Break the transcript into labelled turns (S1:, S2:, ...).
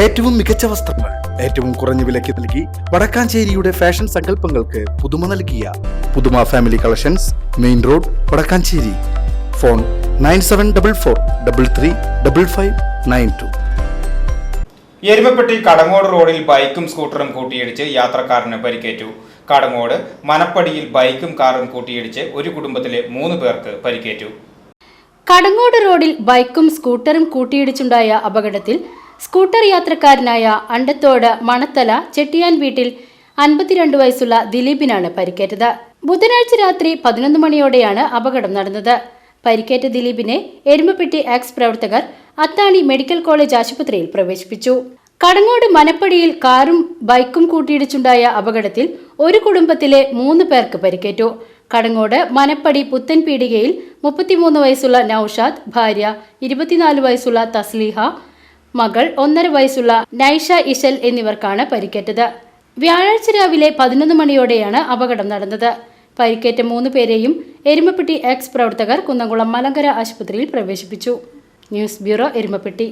S1: ഏറ്റവും മികച്ച വസ്ത്രങ്ങൾ ഏറ്റവും കുറഞ്ഞ വിലയ്ക്ക് നൽകി വടക്കാഞ്ചേരിയുടെ ഫാഷൻ സങ്കല്പങ്ങൾക്ക് പുതുമ നൽകിയ Puthuma family collections main road Vadakkanchery. Phone nine seven double four double three double five nine two.
S2: Erumappetty Kadangode റോഡിൽ ബൈക്കും സ്കൂട്ടറും കൂട്ടിയിടിച്ച് യാത്രക്കാരന് പരിക്കേറ്റു. കടങ്ങോട് മനപ്പടിയിൽ ബൈക്കും കാറും കൂട്ടിയിടിച്ച് ഒരു കുടുംബത്തിലെ മൂന്ന് പേർക്ക് പരിക്കേറ്റു.
S3: കടങ്ങോട് റോഡിൽ ബൈക്കും സ്കൂട്ടറും കൂട്ടിയിടിച്ചുണ്ടായ അപകടത്തിൽ സ്കൂട്ടർ യാത്രക്കാരനായ അണ്ടത്തോട് മണത്തല ചെട്ടിയാൻ വീട്ടിൽ അൻപത്തിരണ്ട് വയസ്സുള്ള ദിലീപിനാണ് പരിക്കേറ്റത്. ബുധനാഴ്ച രാത്രി പതിനൊന്ന് മണിയോടെയാണ് അപകടം നടന്നത്. പരിക്കേറ്റ ദിലീപിനെ എരുമപ്പെട്ടി എക്സ് പ്രവർത്തകർ അത്താണി മെഡിക്കൽ കോളേജ് ആശുപത്രിയിൽ പ്രവേശിപ്പിച്ചു. കടങ്ങോട് മനപ്പടിയിൽ കാറും ബൈക്കും കൂട്ടിയിടിച്ചുണ്ടായ അപകടത്തിൽ ഒരു കുടുംബത്തിലെ മൂന്ന് പേർക്ക് പരിക്കേറ്റു. കടങ്ങോട് മനപ്പടി പുത്തൻ പീടികയിൽ മുപ്പത്തിമൂന്ന് വയസ്സുള്ള നൌഷാദ് ഭാര്യ ഇരുപത്തിനാല് വയസ്സുള്ള തസ്ലീഹ മകൾ ഒന്നര വയസ്സുള്ള നൈഷ ഇഷൽ എന്നിവർക്കാണ് പരിക്കേറ്റത്. വ്യാഴാഴ്ച രാവിലെ പതിനൊന്ന് മണിയോടെയാണ് അപകടം നടന്നത്. പരിക്കേറ്റ മൂന്ന് പേരെയും എരുമപ്പെട്ടി എക്സ് പ്രവർത്തകർ കുന്നംകുളം മലങ്കര ആശുപത്രിയിൽ പ്രവേശിപ്പിച്ചു. News bureau Erumappetty.